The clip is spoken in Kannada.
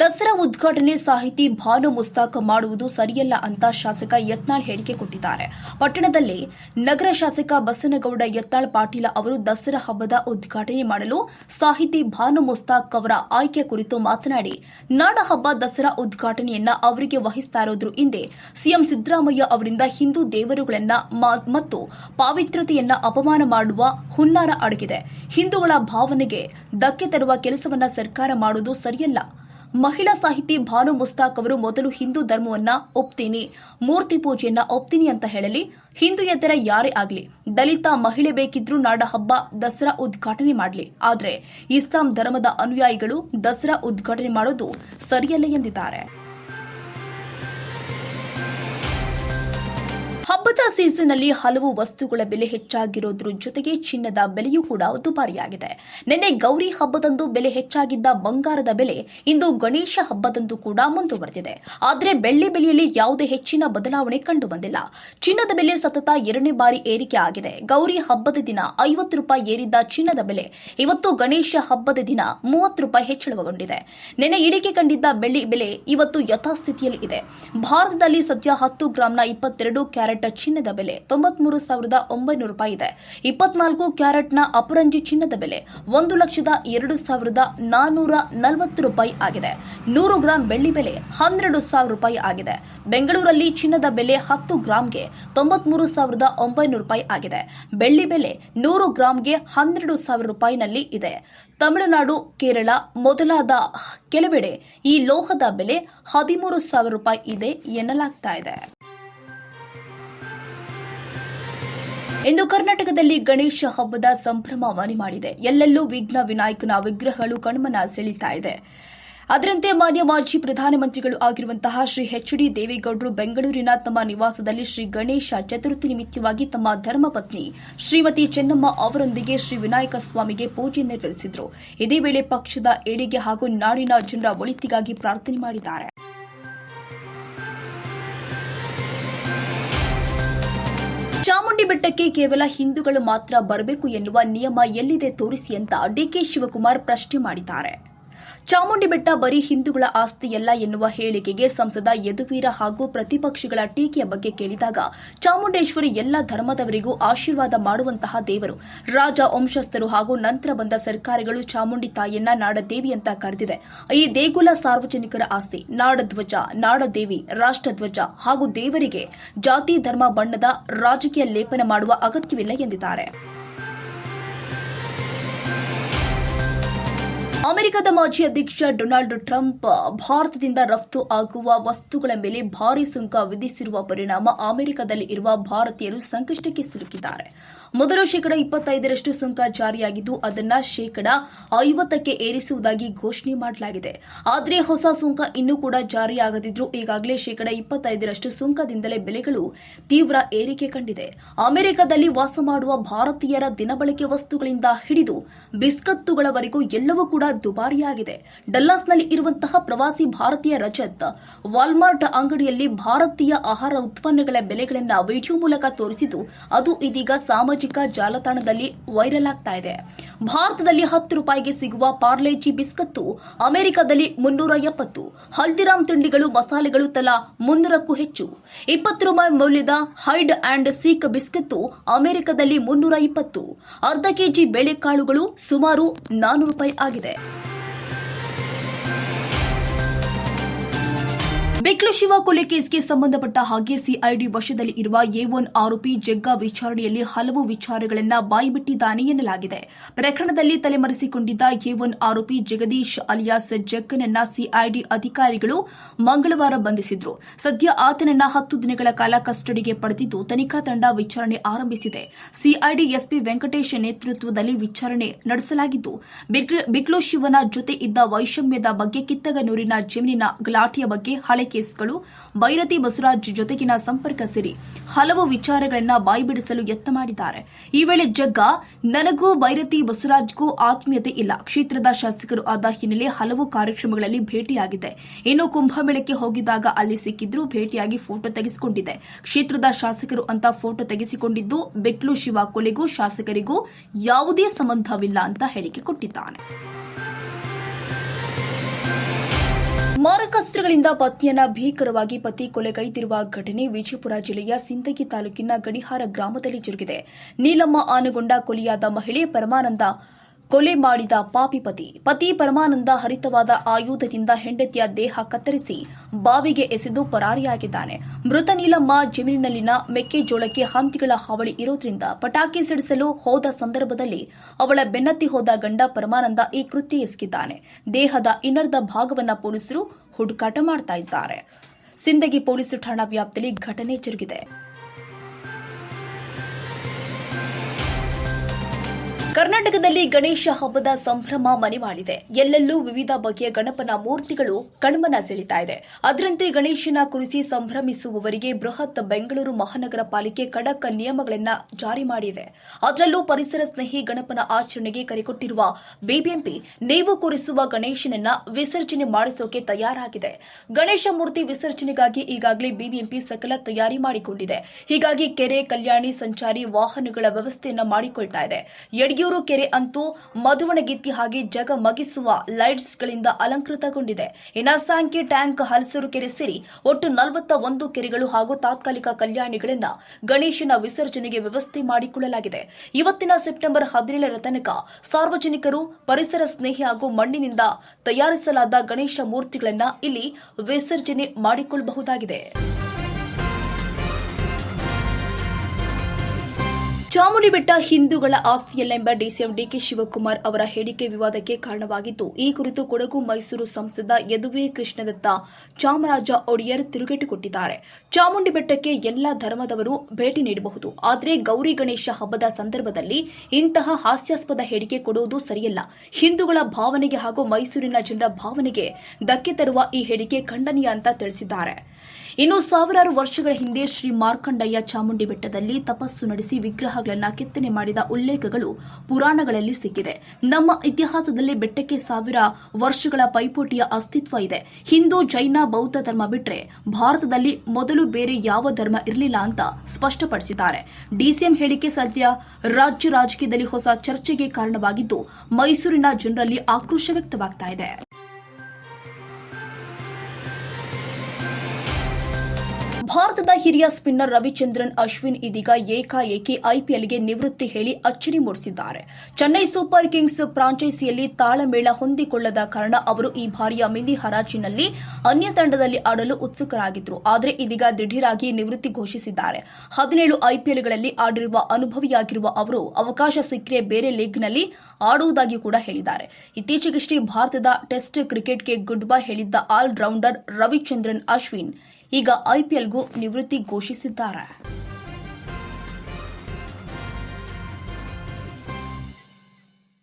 ದಸರಾ ಉದ್ಘಾಟನೆ ಸಾಹಿತಿ ಭಾನು ಮುಸ್ತಾಕ್ ಮಾಡುವುದು ಸರಿಯಲ್ಲ ಅಂತ ಶಾಸಕ ಯತ್ನಾಳ್ ಹೇಳಿಕೆ ಕೊಟ್ಟಿದ್ದಾರೆ. ಪಟ್ಟಣದಲ್ಲಿ ನಗರ ಶಾಸಕ ಬಸನಗೌಡ ಯತ್ನಾಳ್ ಪಾಟೀಲ ಅವರು ದಸರಾ ಹಬ್ಬದ ಉದ್ಘಾಟನೆ ಮಾಡಲು ಸಾಹಿತಿ ಭಾನು ಮುಸ್ತಾಕ್ ಅವರ ಆಯ್ಕೆ ಕುರಿತು ಮಾತನಾಡಿ, ನಾಡ ಹಬ್ಬ ದಸರಾ ಉದ್ಘಾಟನೆಯನ್ನ ಅವರಿಗೆ ವಹಿಸ್ತಾ ಇರೋದ್ರ ಹಿಂದೆ ಸಿಎಂ ಸಿದ್ದರಾಮಯ್ಯ ಅವರಿಂದ ಹಿಂದೂ ದೇವರುಗಳನ್ನ ಮತ್ತು ಪಾವಿತ್ರತೆಯನ್ನ ಅಪಮಾನ ಮಾಡುವ ಹುನ್ನಾರ ಅಡಗಿದೆ. ಹಿಂದೂಗಳ ಭಾವನೆಗೆ ಧಕ್ಕೆ ತರುವ ಕೆಲಸವನ್ನ ಸರ್ಕಾರ ಮಾಡುವುದು ಸರಿಯಲ್ಲ. ಮಹಿಳಾ ಸಾಹಿತಿ ಭಾನು ಮುಸ್ತಾಕ್ ಅವರು ಮೊದಲು ಹಿಂದೂ ಧರ್ಮವನ್ನ ಒಪ್ತೀನಿ, ಮೂರ್ತಿ ಪೂಜೆಯನ್ನ ಒಪ್ತೀನಿ ಅಂತ ಹೇಳಲಿ, ಹಿಂದೂ ಎತ್ತರ ಯಾರೇ ಆಗಲಿ, ದಲಿತ ಮಹಿಳೆ ಬೇಕಿದ್ರೂ ನಾಡ ಹಬ್ಬ ದಸರಾ ಉದ್ಘಾಟನೆ ಮಾಡಲಿ. ಆದರೆ ಇಸ್ಲಾಂ ಧರ್ಮದ ಅನುಯಾಯಿಗಳು ದಸರಾ ಉದ್ಘಾಟನೆ ಮಾಡೋದು ಸರಿಯಲ್ಲ ಎಂದಿದ್ದಾರೆ. ಹಬ್ಬದ ಸೀಸನ್ನಲ್ಲಿ ಹಲವು ವಸ್ತುಗಳ ಬೆಲೆ ಹೆಚ್ಚಾಗಿರೋದ್ರ ಜೊತೆಗೆ ಚಿನ್ನದ ಬೆಲೆಯೂ ಕೂಡ ದುಬಾರಿಯಾಗಿದೆ. ನಿನ್ನೆ ಗೌರಿ ಹಬ್ಬದಂದು ಬೆಲೆ ಹೆಚ್ಚಾಗಿದ್ದ ಬಂಗಾರದ ಬೆಲೆ ಇಂದು ಗಣೇಶ ಹಬ್ಬದಂದು ಕೂಡ ಮುಂದುವರೆದಿದೆ. ಆದರೆ ಬೆಳ್ಳಿ ಬೆಲೆಯಲ್ಲಿ ಯಾವುದೇ ಹೆಚ್ಚಿನ ಬದಲಾವಣೆ ಕಂಡು ಬಂದಿಲ್ಲ ಚಿನ್ನದ ಬೆಲೆ ಸತತ ಎರಡನೇ ಬಾರಿ ಏರಿಕೆ ಆಗಿದೆ. ಗೌರಿ ಹಬ್ಬದ ದಿನ ಐವತ್ತು ರೂಪಾಯಿ ಏರಿದ್ದ ಚಿನ್ನದ ಬೆಲೆ ಇವತ್ತು ಗಣೇಶ ಹಬ್ಬದ ದಿನ ಮೂವತ್ತು ರೂಪಾಯಿ ಹೆಚ್ಚಳಗೊಂಡಿದೆ ನಿನ್ನೆ ಇಳಿಕೆ ಕಂಡಿದ್ದ ಬೆಳ್ಳಿ ಬೆಲೆ ಇವತ್ತು ಯಥಾಸ್ಥಿತಿಯಲ್ಲಿ ಇದೆ ಭಾರತದಲ್ಲಿ ಸದ್ಯ ಹತ್ತು ಗ್ರಾಂನ ಇಪ್ಪತ್ತೆರಡು ಕ್ಯಾರೆಟ್ ಚಿನ್ನದ ಬೆಲೆ ತೊಂಬತ್ಮೂರು ಸಾವಿರದ ಒಂಬೈನೂರು ರೂಪಾಯಿ ಇದೆ. ಇಪ್ಪತ್ನಾಲ್ಕು ಕ್ಯಾರೆಟ್ನ ಅಪರಂಜಿ ಚಿನ್ನದ ಬೆಲೆ ಒಂದು ಲಕ್ಷದ ಎರಡು ಸಾವಿರದ ನಾನೂರ ನಲವತ್ತು ರೂಪಾಯಿ ಆಗಿದೆ. ನೂರು ಗ್ರಾಂ ಬೆಳ್ಳಿ ಬೆಲೆ ಹನ್ನೆರಡು ಸಾವಿರ ರೂಪಾಯಿ ಆಗಿದೆ. ಬೆಂಗಳೂರಲ್ಲಿ ಚಿನ್ನದ ಬೆಲೆ ಹತ್ತು ಗ್ರಾಂಗೆ ತೊಂಬತ್ಮೂರು ಸಾವಿರದ ಒಂಬೈನೂರು ರೂಪಾಯಿ ಆಗಿದೆ. ಬೆಳ್ಳಿ ಬೆಲೆ ನೂರು ಗ್ರಾಂಗೆ ಹನ್ನೆರಡು ಸಾವಿರ ರೂಪಾಯಿನಲ್ಲಿ ಇದೆ. ತಮಿಳುನಾಡು, ಕೇರಳ ಮೊದಲಾದ ಕೆಲವೆಡೆ ಈ ಲೋಹದ ಬೆಲೆ ಹದಿಮೂರು ಸಾವಿರ ರೂಪಾಯಿ ಇದೆ ಎನ್ನಲಾಗ್ತಾ ಇದೆ. ಇಂದು ಕರ್ನಾಟಕದಲ್ಲಿ ಗಣೇಶ ಹಬ್ಬದ ಸಂಭ್ರಮ ಮನೆ ಮಾಡಿದೆ. ಎಲ್ಲೆಲ್ಲೂ ವಿಘ್ನ ವಿನಾಯಕನ ವಿಗ್ರಹಗಳು ಕಣ್ಮನ ಸೆಳೀತಾ ಇದೆ. ಅದರಂತೆ ಮಾನ್ಯ ಮಾಜಿ ಪ್ರಧಾನಮಂತ್ರಿಗಳು ಆಗಿರುವಂತಹ ಶ್ರೀ ಎಚ್ ಡಿ ದೇವೇಗೌಡರು ಬೆಂಗಳೂರಿನ ತಮ್ಮ ನಿವಾಸದಲ್ಲಿ ಶ್ರೀ ಗಣೇಶ ಚತುರ್ಥಿ ನಿಮಿತ್ತವಾಗಿ ತಮ್ಮ ಧರ್ಮಪತ್ನಿ ಶ್ರೀಮತಿ ಚೆನ್ನಮ್ಮ ಅವರೊಂದಿಗೆ ಶ್ರೀ ವಿನಾಯಕ ಸ್ವಾಮಿಗೆ ಪೂಜೆ ನೆರವೇರಿಸಿದರು. ಇದೇ ವೇಳೆ ಪಕ್ಷದ ಏಳಿಗೆ ಹಾಗೂ ನಾಡಿನ ಜನರ ಒಳಿತಿಗಾಗಿ ಪ್ರಾರ್ಥನೆ ಮಾಡಿದ್ದಾರೆ. ಚಾಮುಂಡಿ ಬೆಟ್ಟಕ್ಕೆ ಕೇವಲ ಹಿಂದೂಗಳು ಮಾತ್ರ ಬರಬೇಕು ಎನ್ನುವ ನಿಯಮ ಎಲ್ಲಿದೆ ತೋರಿಸಿ ಅಂತ ಡಿಕೆ ಶಿವಕುಮಾರ್ ಪ್ರಶ್ನೆ ಮಾಡಿದ್ದಾರೆ. ಚಾಮುಂಡಿ ಬೆಟ್ಟ ಬರೀ ಹಿಂದೂಗಳ ಆಸ್ತಿಯಲ್ಲ ಎನ್ನುವ ಹೇಳಿಕೆಗೆ ಸಂಸದ ಯದುವೀರ ಹಾಗೂ ಪ್ರತಿಪಕ್ಷಗಳ ಟೀಕೆಯ ಬಗ್ಗೆ ಕೇಳಿದಾಗ ಚಾಮುಂಡೇಶ್ವರಿ ಎಲ್ಲ ಧರ್ಮದವರಿಗೂ ಆಶೀರ್ವಾದ ಮಾಡುವಂತಹ ದೇವರು. ರಾಜ, ವಂಶಸ್ಥರು ಹಾಗೂ ನಂತರ ಬಂದ ಸರ್ಕಾರಗಳು ಚಾಮುಂಡಿ ತಾಯಿಯನ್ನ ನಾಡದೇವಿ ಅಂತ ಕರೆದಿದೆ. ಈ ದೇಗುಲ ಸಾರ್ವಜನಿಕರ ಆಸ್ತಿ, ನಾಡಧ್ವಜ, ನಾಡದೇವಿ, ರಾಷ್ಟ್ರಧ್ವಜ ಹಾಗೂ ದೇವರಿಗೆ ಜಾತಿ, ಧರ್ಮ, ಬಣ್ಣದ ರಾಜಕೀಯ ಲೇಪನ ಮಾಡುವ ಅಗತ್ಯವಿಲ್ಲ ಎಂದಿದ್ದಾರೆ. ಅಮೆರಿಕದ ಮಾಜಿ ಅಧ್ಯಕ್ಷ ಡೊನಾಲ್ಡ್ ಟ್ರಂಪ್, ಭಾರತದಿಂದ ರಫ್ತು ಆಗುವ ವಸ್ತುಗಳ ಮೇಲೆ ಭಾರಿ ಸುಂಕ ವಿಧಿಸಿರುವ ಪರಿಣಾಮ ಅಮೆರಿಕದಲ್ಲಿ ಇರುವ ಭಾರತೀಯರು ಸಂಕಷ್ಟಕ್ಕೆ ಸಿಲುಕಿದ್ದಾರೆ. ಮೊದಲು ಶೇಕಡ ಇಪ್ಪತ್ತೈದರಷ್ಟು ಸುಂಕ ಜಾರಿಯಾಗಿದ್ದು, ಅದನ್ನ ಶೇಕಡ ಐವತ್ತಕ್ಕೆ ಏರಿಸುವುದಾಗಿ ಘೋಷಣೆ ಮಾಡಲಾಗಿದೆ. ಆದರೆ ಹೊಸ ಸುಂಕ ಇನ್ನೂ ಕೂಡ ಜಾರಿಯಾಗದಿದ್ರೂ ಈಗಾಗಲೇ ಶೇಕಡ ಇಪ್ಪತ್ತೈದರಷ್ಟು ಸುಂಕದಿಂದಲೇ ಬೆಲೆಗಳು ತೀವ್ರ ಏರಿಕೆ ಕಂಡಿದೆ. ಅಮೆರಿಕದಲ್ಲಿ ವಾಸ ಮಾಡುವ ಭಾರತೀಯರ ದಿನಬಳಕೆ ವಸ್ತುಗಳಿಂದ ಹಿಡಿದು ಬಿಸ್ಕತ್ತುಗಳವರೆಗೂ ಎಲ್ಲವೂ ಕೂಡ ದುಬಾರಿಯಾಗಿದೆ. ಡಲ್ಲಾಸ್ನಲ್ಲಿ ಇರುವಂತಹ ಪ್ರವಾಸಿ ಭಾರತೀಯ ರಜತ್, ವಾಲ್ಮಾರ್ಟ್ ಅಂಗಡಿಯಲ್ಲಿ ಭಾರತೀಯ ಆಹಾರ ಉತ್ಪನ್ನಗಳ ಬೆಲೆಗಳನ್ನು ವಿಡಿಯೋ ಮೂಲಕ ತೋರಿಸಿದ್ದು, ಅದು ಇದೀಗ ಸಾಮಾಜಿಕ ಜಾಲತಾಣದಲ್ಲಿ ವೈರಲ್ ಆಗ್ತಾ ಇದೆ. ಭಾರತದಲ್ಲಿ ಹತ್ತು ರೂಪಾಯಿಗೆ ಸಿಗುವ ಪಾರ್ಲೇಜಿ ಬಿಸ್ಕತ್ತು, ಅಮೆರಿಕದಲ್ಲಿ ಮುನ್ನೂರ ಎಪ್ಪತ್ತು. ಹಲ್ದಿರಾಮ್ ತಿಂಡಿಗಳು, ಮಸಾಲೆಗಳು ತಲಾ ಮುನ್ನೂರಕ್ಕೂ ಹೆಚ್ಚು. ಇಪ್ಪತ್ತು ರೂಪಾಯಿ ಮೌಲ್ಯದ ಹೈಡ್ ಅಂಡ್ ಸೀಕ್ ಬಿಸ್ಕತ್ತು ಅಮೆರಿಕದಲ್ಲಿ ಮುನ್ನೂರ ಇಪ್ಪತ್ತು. ಅರ್ಧ ಕೆಜಿ ಬೇಳೆಕಾಳುಗಳು ಸುಮಾರು ನಾನೂರು ರೂಪಾಯಿ ಆಗಿದೆ. ಬಿಕ್ಲು ಶಿವ ಕೊಲೆ ಕೇಸ್ಗೆ ಸಂಬಂಧಪಟ್ಟ ಹಾಗೆ ಸಿಐಡಿ ವಶದಲ್ಲಿ ಇರುವ ಎ ಒನ್ ಆರೋಪಿ ಜಗ್ಗ ವಿಚಾರಣೆಯಲ್ಲಿ ಹಲವು ವಿಚಾರಗಳನ್ನ ಬಾಯಿಬಿಟ್ಟಿದ್ದಾನೆ ಎನ್ನಲಾಗಿದೆ. ಪ್ರಕರಣದಲ್ಲಿ ತಲೆಮರೆಸಿಕೊಂಡಿದ್ದ ಎ ಒನ್ ಆರೋಪಿ ಜಗದೀಶ್ ಅಲಿಯಾಸ್ ಜಗ್ಗನನ್ನ ಸಿಐಡಿ ಅಧಿಕಾರಿಗಳು ಮಂಗಳವಾರ ಬಂಧಿಸಿದ್ರು. ಸದ್ಯ ಆತನನ್ನ ಹತ್ತು ದಿನಗಳ ಕಾಲ ಕಸ್ಟಡಿಗೆ ಪಡೆದಿದ್ದು ತನಿಖಾ ತಂಡ ವಿಚಾರಣೆ ಆರಂಭಿಸಿದೆ. ಸಿಐಡಿ ಎಸ್ಪಿ ವೆಂಕಟೇಶ್ ನೇತೃತ್ವದಲ್ಲಿ ವಿಚಾರಣೆ ನಡೆಸಲಾಗಿದ್ದು, ಬಿಕ್ಲ- ಶಿವನ ಜೊತೆ ಇದ್ದ ವೈಷಮ್ಯದ ಬಗ್ಗೆ ಕಿತ್ತಗನೂರಿನ ಜಮೀನಿನ ಗಲಾಟೆಯ ಬಗ್ಗೆ ಹಳೆ ಕೇಸ್ಗಳು, ಬೈರತಿ ಬಸವರಾಜ್ ಜೊತೆಗಿನ ಸಂಪರ್ಕ ಸೇರಿ ಹಲವು ವಿಚಾರಗಳನ್ನ ಬಾಯ್ಬಿಡಿಸಲು ಯತ್ನ ಮಾಡಿದ್ದಾರೆ. ಈ ವೇಳೆ ಜಗ್ಗ, ನನಗೂ ಬೈರತಿ ಬಸವರಾಜ್ಗೂ ಆತ್ಮೀಯತೆ ಇಲ್ಲ. ಕ್ಷೇತ್ರದ ಶಾಸಕರು ಆದ ಹಿನ್ನೆಲೆ ಹಲವು ಕಾರ್ಯಕ್ರಮಗಳಲ್ಲಿ ಭೇಟಿಯಾಗಿದೆ. ಇನ್ನು ಕುಂಭಮೇಳಕ್ಕೆ ಹೋಗಿದ್ದಾಗ ಅಲ್ಲಿ ಸಿಕ್ಕಿದ್ರು, ಭೇಟಿಯಾಗಿ ಫೋಟೋ ತೆಗೆಸಿಕೊಂಡಿದೆ ಕ್ಷೇತ್ರದ ಶಾಸಕರು ಅಂತ ಫೋಟೋ ತೆಗೆಸಿಕೊಂಡಿದ್ದು, ಬೆಕ್ಲು ಶಿವ ಕೊಲೆಗೂ, ಶಾಸಕರಿಗೂ ಯಾವುದೇ ಸಂಬಂಧವಿಲ್ಲ ಅಂತ ಹೇಳಿಕೆ ಕೊಟ್ಟಿದ್ದಾನೆ. ಮಾರಕಾಸ್ತ್ರಗಳಿಂದ ಪತ್ನಿಯನ್ನ ಭೀಕರವಾಗಿ ಪತಿ ಕೊಲೆಗೈದಿರುವ ಘಟನೆ ವಿಜಯಪುರ ಜಿಲ್ಲೆಯ ಸಿಂದಗಿ ತಾಲೂಕಿನ ಗಡಿಹಾರ ಗ್ರಾಮದಲ್ಲಿ ಜರುಗಿದೆ. ನೀಲಮ್ಮ ಆನಗೊಂಡ ಕೊಲೆಯಾದ ಮಹಿಳೆ ಪರಮಾನಂದ ಕೊಲೆ ಮಾಡಿದ ಪಾಪಿ ಪತಿ. ಪತಿ ಪರಮಾನಂದ ಹರಿತವಾದ ಆಯುಧದಿಂದ ಹೆಂಡತಿಯ ದೇಹ ಕತ್ತರಿಸಿ ಬಾವಿಗೆ ಎಸೆದು ಪರಾರಿಯಾಗಿದ್ದಾನೆ. ಮೃತ ನೀಲಮ್ಮ ಜಮೀನಿನಲ್ಲಿನ ಮೆಕ್ಕೆಜೋಳಕ್ಕೆ ಹಂತಿಗಳ ಹಾವಳಿ ಇರೋದ್ರಿಂದ ಪಟಾಕಿ ಸಿಡಿಸಲು ಹೋದ ಸಂದರ್ಭದಲ್ಲಿ ಅವಳ ಬೆನ್ನತ್ತಿ ಹೋದ ಗಂಡ ಪರಮಾನಂದ ಈ ಕೃತ್ಯ ಎಸಗಿದ್ದಾನೆ. ದೇಹದ ಇನ್ನರ್ಧ ಭಾಗವನ್ನ ಪೊಲೀಸರು ಹುಡುಕಾಟ ಮಾಡ್ತಾ ಇದ್ದಾರೆ. ಸಿಂದಗಿ ಪೊಲೀಸ್ ಠಾಣಾ ವ್ಯಾಪ್ತಿಯಲ್ಲಿ ಘಟನೆ ಜರುಗಿದೆ. ಕರ್ನಾಟಕದಲ್ಲಿ ಗಣೇಶ ಹಬ್ಬದ ಸಂಭ್ರಮ ಮನೆ ಮಾಡಿದೆ ಎಲ್ಲೆಲ್ಲೂ ವಿವಿಧ ಬಗೆಯ ಗಣಪನ ಮೂರ್ತಿಗಳು ಕಣ್ಮನ ಸೆಳಿತಾ ಇದೆ. ಅದರಂತೆ ಗಣೇಶನ ಕುರಿಸಿ ಸಂಭ್ರಮಿಸುವವರಿಗೆ ಬೃಹತ್ ಬೆಂಗಳೂರು ಮಹಾನಗರ ಪಾಲಿಕೆ ಕಡಕ ನಿಯಮಗಳನ್ನು ಜಾರಿ ಮಾಡಿದೆ. ಅದರಲ್ಲೂ ಪರಿಸರ ಸ್ನೇಹಿ ಗಣಪನ ಆಚರಣೆಗೆ ಕರೆಕೊಟ್ಟಿರುವ ಬಿಬಿಎಂಪಿ, ನೀವು ಕುರಿಸುವ ಗಣೇಶನನ್ನ ವಿಸರ್ಜನೆ ಮಾಡಿಸೋಕೆ ತಯಾರಾಗಿದೆ. ಗಣೇಶ ಮೂರ್ತಿ ವಿಸರ್ಜನೆಗಾಗಿ ಈಗಾಗಲೇ ಬಿಬಿಎಂಪಿ ಸಕಲ ತಯಾರಿ ಮಾಡಿಕೊಂಡಿದೆ. ಹೀಗಾಗಿ ಕೆರೆ, ಕಲ್ಯಾಣಿ, ಸಂಚಾರಿ ವಾಹನಗಳ ವ್ಯವಸ್ಥೆಯನ್ನ ಮಾಡಿಕೊಳ್ತಾ ಇದೆ. ಯಡಿಯೂರು ಕೆರೆ ಅಂತೂ ಮಧುವಣಗಿತ್ತಿ ಹಾಗೆ ಜಗ ಮಗಿಸುವ ಲೈಟ್ಸ್ಗಳಿಂದ ಅಲಂಕೃತಗೊಂಡಿದೆ. ಇನಸಾಂಕಿ ಸಾಂಕಿ ಟ್ಯಾಂಕ್ ಹಲಸೂರು ಕೆರೆ ಸೇರಿ ಒಟ್ಟು ನಲವತ್ತ ಒಂದು ಕೆರೆಗಳು ಹಾಗೂ ತಾತ್ಕಾಲಿಕ ಕಲ್ಯಾಣಿಗಳಿಂದ ಗಣೇಶನ ವಿಸರ್ಜನೆಗೆ ವ್ಯವಸ್ಥೆ ಮಾಡಿಕೊಳ್ಳಲಾಗಿದೆ. ಇವತ್ತಿನ ಸೆಪ್ಟೆಂಬರ್ ಹದಿನೇಳರ ತನಕ ಸಾರ್ವಜನಿಕರು ಪರಿಸರ ಸ್ನೇಹಿ ಹಾಗೂ ಮಣ್ಣಿನಿಂದ ತಯಾರಿಸಲಾದ ಗಣೇಶ ಮೂರ್ತಿಗಳನ್ನು ಇಲ್ಲಿ ವಿಸರ್ಜನೆ ಮಾಡಿಕೊಳ್ಳಬಹುದಾಗಿದೆ ಚಾಮುಂಡಿ ಬೆಟ್ಟ ಹಿಂದೂಗಳ ಆಸ್ತಿಯಲ್ಲೆಂಬ ಡಿಸಿಎಂ ಡಿಕೆ ಶಿವಕುಮಾರ್ ಅವರ ಹೇಳಿಕೆ ವಿವಾದಕ್ಕೆ ಕಾರಣವಾಗಿತ್ತು ಈ ಕುರಿತು ಕೊಡಗು ಮೈಸೂರು ಸಂಸದ ಯದುವೆ ಕೃಷ್ಣದತ್ತ ಚಾಮರಾಜ ಒಡೆಯರ್ ತಿರುಗೇಟು ಕೊಟ್ಟಿದ್ದಾರೆ ಚಾಮುಂಡಿ ಬೆಟ್ಟಕ್ಕೆ ಎಲ್ಲ ಧರ್ಮದವರು ಭೇಟಿ ನೀಡಬಹುದು. ಆದರೆ ಗೌರಿ ಗಣೇಶ ಹಬ್ಬದ ಸಂದರ್ಭದಲ್ಲಿ ಇಂತಹ ಹಾಸ್ಯಾಸ್ಪದ ಹೇಳಿಕೆ ಕೊಡುವುದು ಸರಿಯಲ್ಲ. ಹಿಂದೂಗಳ ಭಾವನೆಗೆ ಹಾಗೂ ಮೈಸೂರಿನ ಜನರ ಭಾವನೆಗೆ ಧಕ್ಕೆ ತರುವ ಈ ಹೇಳಿಕೆ ಖಂಡನೀಯ ಅಂತ ತಿಳಿಸಿದ್ದಾರೆ. ಇನ್ನು ಸಾವಿರಾರು ವರ್ಷಗಳ ಹಿಂದೆ ಶ್ರೀ ಮಾರ್ಕಂಡಯ್ಯ ಚಾಮುಂಡಿ ಬೆಟ್ಟದಲ್ಲಿ ತಪಸ್ಸು ನಡೆಸಿ ವಿಗ್ರಹಗಳನ್ನು ಕೆತ್ತನೆ ಮಾಡಿದ ಉಲ್ಲೇಖಗಳು ಪುರಾಣಗಳಲ್ಲಿ ಸಿಕ್ಕಿದೆ. ನಮ್ಮ ಇತಿಹಾಸದಲ್ಲಿ ಬೆಟ್ಟಕ್ಕೆ ಸಾವಿರ ವರ್ಷಗಳ ಪೈಪೋಟಿಯ ಅಸ್ತಿತ್ವ ಇದೆ. ಹಿಂದೂ ಜೈನ ಬೌದ್ಧ ಧರ್ಮ ಬಿಟ್ರೆ ಭಾರತದಲ್ಲಿ ಮೊದಲು ಬೇರೆ ಯಾವ ಧರ್ಮ ಇರಲಿಲ್ಲ ಅಂತ ಸ್ಪಷ್ಟಪಡಿಸಿದ್ದಾರೆ. ಡಿಸಿಎಂ ಹೇಳಿಕೆ ಸದ್ಯ ರಾಜ್ಯ ರಾಜಕೀಯದಲ್ಲಿ ಹೊಸ ಚರ್ಚೆಗೆ ಕಾರಣವಾಗಿದ್ದು ಮೈಸೂರಿನ ಜನರಲ್ಲಿ ಆಕ್ರೋಶ ವ್ಯಕ್ತವಾಗ್ತಾ ಇದೆ. ಭಾರತದ ಹಿರಿಯ ಸ್ಪಿನ್ನರ್ ರವಿಚಂದ್ರನ್, ಅಶ್ವಿನ್ ಇದೀಗ ಏಕಾಏಕಿ ಐಪಿಎಲ್ಗೆ ನಿವೃತ್ತಿ ಹೇಳಿ ಅಚ್ಚರಿ ಮೂಡಿಸಿದ್ದಾರೆ. ಚೆನ್ನೈ ಸೂಪರ್ ಕಿಂಗ್ಸ್ ಫ್ರಾಂಚೈಸಿಯಲ್ಲಿ ತಾಳಮೇಳ ಹೊಂದಿಕೊಳ್ಳದ ಕಾರಣ ಅವರು ಈ ಬಾರಿಯ ಮಿನಿ ಹರಾಜಿನಲ್ಲಿ ಅನ್ಯ ತಂಡದಲ್ಲಿ ಆಡಲು ಉತ್ಸುಕರಾಗಿದ್ದರು. ಆದರೆ ಇದೀಗ ದಿಢೀರಾಗಿ ನಿವೃತ್ತಿ ಘೋಷಿಸಿದ್ದಾರೆ. ಹದಿನೇಳು ಐಪಿಎಲ್ಗಳಲ್ಲಿ ಆಡಿರುವ ಅನುಭವಿಯಾಗಿರುವ ಅವರು ಅವಕಾಶ ಸಿಕ್ಕರೆ ಬೇರೆ ಲೀಗ್ನಲ್ಲಿ ಆಡುವುದಾಗಿ ಕೂಡ ಹೇಳಿದ್ದಾರೆ. ಇತ್ತೀಚೆಗಷ್ಟೇ ಭಾರತದ ಟೆಸ್ಟ್ ಕ್ರಿಕೆಟ್ಗೆ ಗುಡ್ ಬೈ ಹೇಳಿದ್ದ ಆಲ್ ರೌಂಡರ್ ರವಿಚಂದ್ರನ್, ಅಶ್ವಿನ್. ಈಗ ಐಪಿಎಲ್ಗೂ ನಿವೃತ್ತಿ ಘೋಷಿಸಿದ್ದಾರೆ.